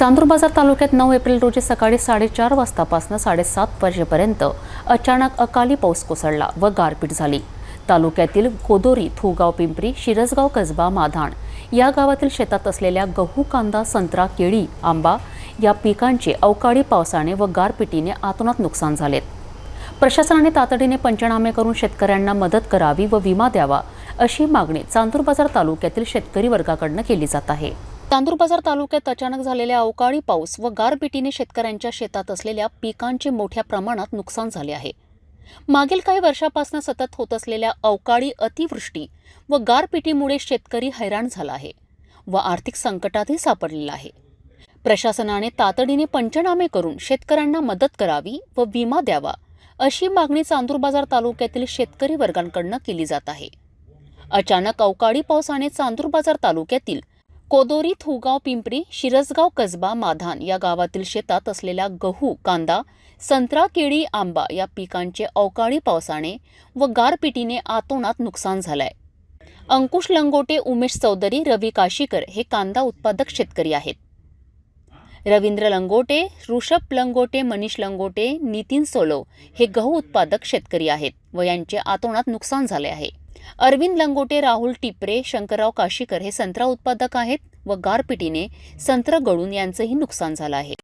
चांदूर बाजार तालुक्यात नऊ एप्रिल रोजी सकाळी साडेचार वाजतापासून साडेसात वाजेपर्यंत अचानक अकाली पाऊस कोसळला व गारपीट झाली. तालुक्यातील कोदोरी थुगाव पिंपरी शिरसगाव कसबा माधाण या गावातील शेतात असलेल्या गहू कांदा संत्रा केळी आंबा या पिकांचे अवकाळी पावसाने व गारपिटीने आतोनात नुकसान झालेत. प्रशासनाने तातडीने पंचनामे करून शेतकऱ्यांना मदत करावी व विमा द्यावा अशी मागणी चांदूर बाजार तालुक्यातील शेतकरी वर्गाकडनं केली जात आहे. चांदूर बाजार तालुक्यात अचानक झालेल्या अवकाळी पाऊस व गारपिटीने शेतकऱ्यांच्या शेतात असलेल्या पिकांचे मोठ्या प्रमाणात नुकसान झाले आहे. मागील काही वर्षापासून सतत होत असलेल्या अवकाळी अतिवृष्टी व गारपिटीमुळे शेतकरी हैराण झाला आहे व आर्थिक संकटातही सापडलेला आहे. प्रशासनाने तातडीने पंचनामे करून शेतकऱ्यांना मदत करावी व विमा द्यावा अशी मागणी चांदूर बाजार तालुक्यातील शेतकरी वर्गांकडनं केली जात आहे. अचानक अवकाळी पावसाने चांदूर बाजार तालुक्यातील कोदोरी थुगाव पिंपरी शिरसगाव कसबा माधान या गावातील शेतात असलेल्या गहू कांदा संत्रा केळी आंबा या पिकांचे अवकाळी पावसाने व गारपिटीने आतोनात नुकसान झालंय. अंकुश लंगोटे उमेश चौधरी रवी काशीकर हे कांदा उत्पादक शेतकरी आहेत. रवींद्र लंगोटे ऋषभ लंगोटे मनीष लंगोटे नितीन सोलो हे गहू उत्पादक शेतकरी आहेत व यांचे आतोनात नुकसान झाले आहे. अरविंद लंगोटे राहुल टिपरे शंकरराव काशीकर हे संत्रा उत्पादक आहेत व गारपिटीने संत्र गळून यांचंही नुकसान झालं आहे.